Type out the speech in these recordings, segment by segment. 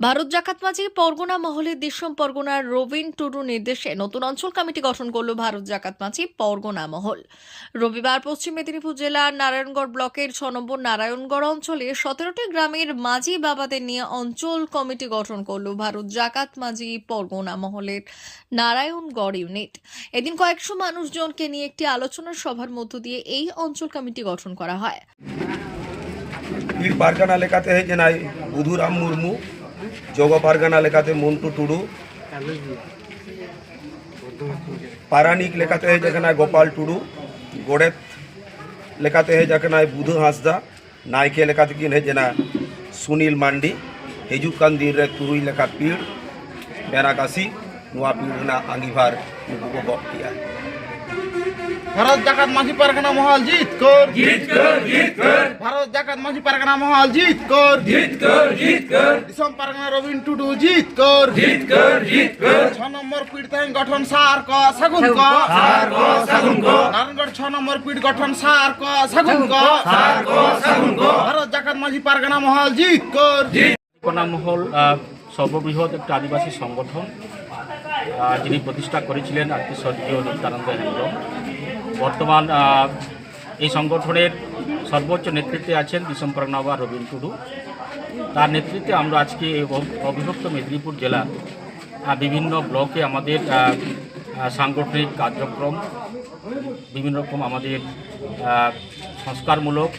ভারত জাকাত মাঝি পরগনা মহলের দেশম পরগনার রবিন টুডু নির্দেশে নতুন অঞ্চল কমিটি গঠন করল ভারত জাকাত মাঝি পরগনা মহল। রবিবার পশ্চিম মেদিনীপুর জেলার নারায়ণগড় ব্লকের ছ নম্বর নারায়ণগড় অঞ্চলে সতেরোটি গ্রামের মাঝি বাবাদের নিয়ে অঞ্চল কমিটি গঠন করল ভারত জাকাত মাঝি পরগনা মহলের নারায়ণগড় ইউনিট। এদিন কয়েকশো মানুষজনকে নিয়ে একটি আলোচনা সভার মধ্য দিয়ে এই অঞ্চল কমিটি গঠন করা হয়। বুধুরাম মুর্মু যোগ পারগানা লেখাতে মন্টু টুডু। পারানিক লেখাতে হয়েছে এখানে গোপাল টুডু। গোড়েত লেখাতে হয়েছে এখানে বুধু হাঁসদা। নাইকে লেখাতে কিন হয়েছে না সুনীল মান্ডি। হিজুক কান দিন রে তুরুই লেখা পীড় বেনাকাশি, নোয়া পীড় আঙ্গিভার নুকু গপ কিয়া ভারত জাকাত মাঝি পারগানা মহল জিত কর। জিত কর জিত কর। ভারত জাকাত মাঝি পারগানা মহল জিত কর। জিত কর জিত কর। দিশম পারগানা রবিন টুডু জিত কর। জিত কর জিত কর। ছ নম্বর পিঠ তাই গঠন সার ক সাগুন ক। সার ক সাগুন ক। নারায়ণগড় ছ নম্বর পিঠ গঠন সার ক সাগুন ক। সার ক সাগুন ক। ভারত জাকাত মাঝি পারগানা মহল জিত কর। জিত। মহল সর্ববৃহৎ একটা আদিবাসী সংগঠন। যিনি প্রতিষ্ঠা করেছিলেন আজকে স্বর্গীয় নিত্যানন্দ হেমব্রম। বর্তমান এই সংগঠনের সর্বোচ্চ নেতৃত্বে আছেন দিসম প্রণবা রবীন টুডু। তার নেতৃত্বে আমরা আজকে অবিভক্ত মেদিনীপুর জেলার বিভিন্ন ব্লকে আমাদের সাংগঠনিক কার্যক্রম, বিভিন্ন রকম আমাদের সংস্কারমূলক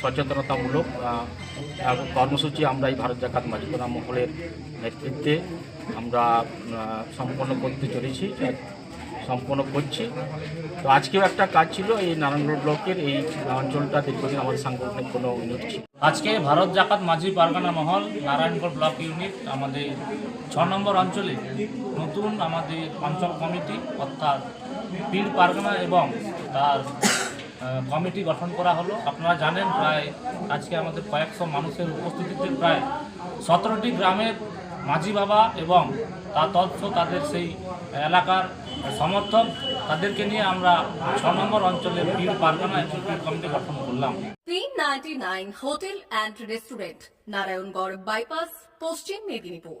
সচেতনতামূলক কর্মসূচি আমরা এই ভারত জাকাত মাঝিকোনা মহলের নেতৃত্বে আমরা সম্পন্ন করতে চলেছি সম্পন্ন করছি। তো আজকেও একটা কাজ ছিল, এই নারায়ণগড় ব্লকের এই অঞ্চলটা দীর্ঘদিন আমাদের সাংগঠনিক কোনো ইউনিট ছিল। আজকে ভারত জাকাত মাঝি পারগানা মহল নারায়ণগড় ব্লক ইউনিট আমাদের ছ নম্বর অঞ্চলে নতুন আমাদের অঞ্চল কমিটি, অর্থাৎ পীর পারগানা এবং তার কমিটি গঠন করা হলো। আপনারা জানেন প্রায় আজকে আমাদের কয়েকশো মানুষের উপস্থিতিতে প্রায় সতেরোটি গ্রামের মাঝি বাবা এবং তার তথ্য তাদের সেই এলাকার সমর্থক, তাদেরকে নিয়ে আমরা ছ নম্বর অঞ্চলে পীর পারগানা একটি কমিটি গঠন করলাম। Hotel and restaurant, Narayangarh bypass, Paschim Medinipur.